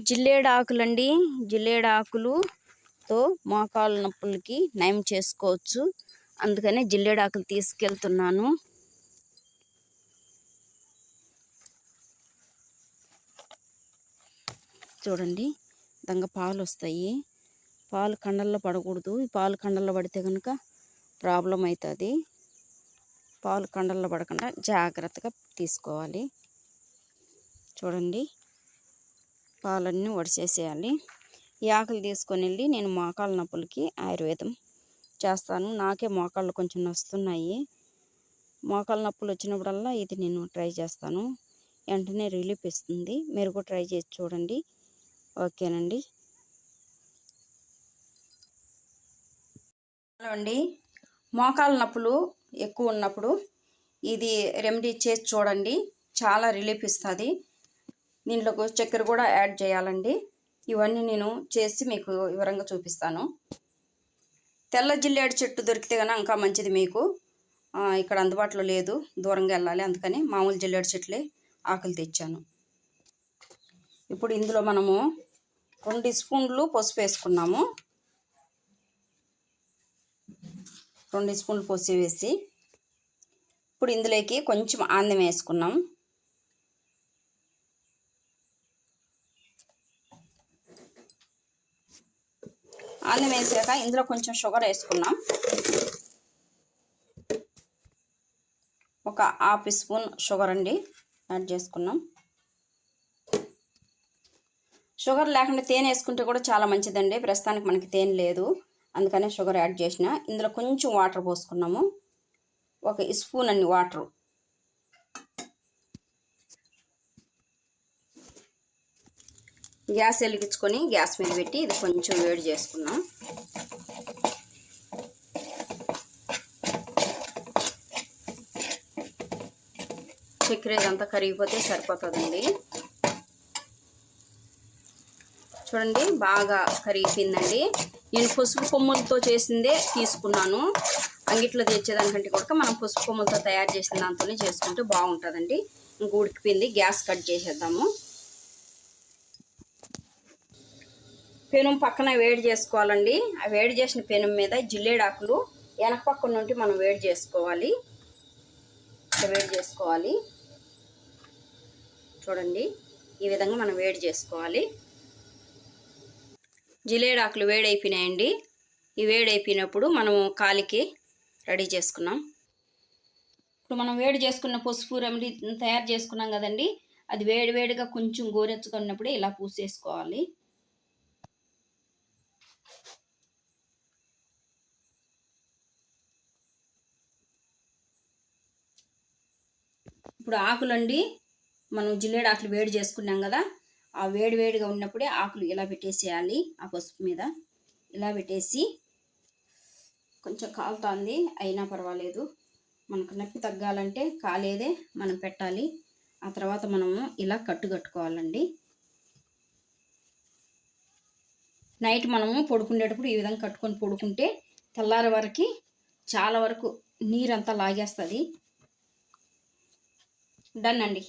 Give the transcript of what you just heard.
జిల్లేడాకులండి జిల్లేడాకులుతో జిల్లేడు మోకాలు నొప్పులకి నయం చేసుకోవచ్చు. అందుకనే జిల్లేడాకులు తీసుకెళ్తున్నాను. చూడండి దంగ పాలు వస్తాయి పాలు కండల్లో పడకూడదు. పాలు కండల్లో పడితే కనుక ప్రాబ్లం అవుతుంది పాలు కండల్లో పడకుండా జాగ్రత్తగా తీసుకోవాలి. చూడండి. పాలన్నీ వడిచేసేయాలి ఈ ఆకులు తీసుకొని వెళ్ళి నేను మోకాళ్ళ నొప్పులకి ఆయుర్వేదం చేస్తాను. నాకే మోకాళ్ళు కొంచెం నొస్తున్నాయి. మోకాళ్ళ నొప్పులు వచ్చినప్పుడల్లా ఇది నేను ట్రై చేస్తాను. వెంటనే రిలీఫ్ ఇస్తుంది. మీరు కూడా ట్రై చేసి చూడండి. ఓకేనండి. హలో అండి. మోకాళ్ళ నొప్పులు ఎక్కువ ఉన్నప్పుడు ఇది రెమెడీ చేసి చూడండి. చాలా రిలీఫ్ ఇస్తుంది. దీంట్లో చక్కెర కూడా యాడ్ చేయాలండి. ఇవన్నీ నేను చేసి మీకు వివరంగా చూపిస్తాను. తెల్ల జిల్లేడు చెట్టు దొరికితే కనుక ఇంకా మంచిది మీకు. ఇక్కడ అందుబాటులో లేదు. దూరంగా వెళ్ళాలి. అందుకని మామూలు జిల్లేడు చెట్లే ఆకులు తెచ్చాను. ఇప్పుడు ఇందులో మనము రెండు స్పూన్లు పసుపు వేసుకున్నాము. రెండు స్పూన్లు పసుపు వేసి ఇప్పుడు ఇందులోకి కొంచెం ఆందం వేసుకున్నాం. ఆందం వేసాక ఇందులో కొంచెం షుగర్ వేసుకున్నాం. ఒక హాఫ్ స్పూన్ షుగర్ అండి యాడ్ చేసుకున్నాం. షుగర్ లేకుండా తేనె వేసుకుంటే కూడా చాలా మంచిదండి. ప్రస్తుతానికి మనకి తేనె లేదు. అందుకనే షుగర్ యాడ్ చేసిన. ఇందులో కొంచెం వాటర్ పోసుకున్నాము. ఒక స్పూన్ అండి వాటర్. గ్యాస్ వెలిగించుకొని గ్యాస్ మీద పెట్టి ఇది కొంచెం వేడి చేసుకున్నాం చక్కెర ఇదంతా కరిగిపోతే సరిపోతుందండి. చూడండి బాగా కరిగిపోయిందండి. నేను పసుపు కొమ్ములతో చేసిందే తీసుకున్నాను. అంగిట్లో తెచ్చేదానికంటే కూడా మనం పసుపు కొమ్ములతో తయారు చేసిన దాంతోనే చేసుకుంటే బాగుంటుందండి. ఇంక ఉడికిపోయింది గ్యాస్ కట్ చేసేద్దాము. పెనం పక్కన వేడి చేసుకోవాలండి. ఆ వేడి చేసిన పెనం మీద జిల్లేడాకులు వెనక పక్క నుండి మనం వేడి చేసుకోవాలి. వేడి చేసుకోవాలి. చూడండి ఈ విధంగా మనం వేడి చేసుకోవాలి. జిలేడాకులు వేడైపోయినాయండి. ఈ వేడైపోయినప్పుడు మనము కాలికి రెడీ చేసుకున్నాం. ఇప్పుడు మనం వేడి చేసుకున్న పసుపు రెమెడీ తయారు చేసుకున్నాం కదండి. అది వేడి వేడిగా కొంచెం గోరెచ్చుకున్నప్పుడే ఇలా పూసేసుకోవాలి. ఇప్పుడు ఆకులండి మనం జిల్లేడు ఆకులు వేడి చేసుకున్నాం కదా ఆ వేడి వేడిగా ఉన్నప్పుడే ఆకులు ఇలా పెట్టేసేయాలి ఆ పసుపు మీద. ఇలా పెట్టేసి కొంచెం కాలుతుంది అయినా పర్వాలేదు. మనకు నొప్పి తగ్గాలంటే కాలేదే మనం పెట్టాలి. ఆ తర్వాత మనము ఇలా కట్టు కట్టుకోవాలండి. నైట్ మనము పడుకునేటప్పుడు ఈ విధంగా కట్టుకొని పడుకుంటే తెల్లారి వరకు చాలా వరకు నీరంతా లాగేస్తుంది. డన్ అండి.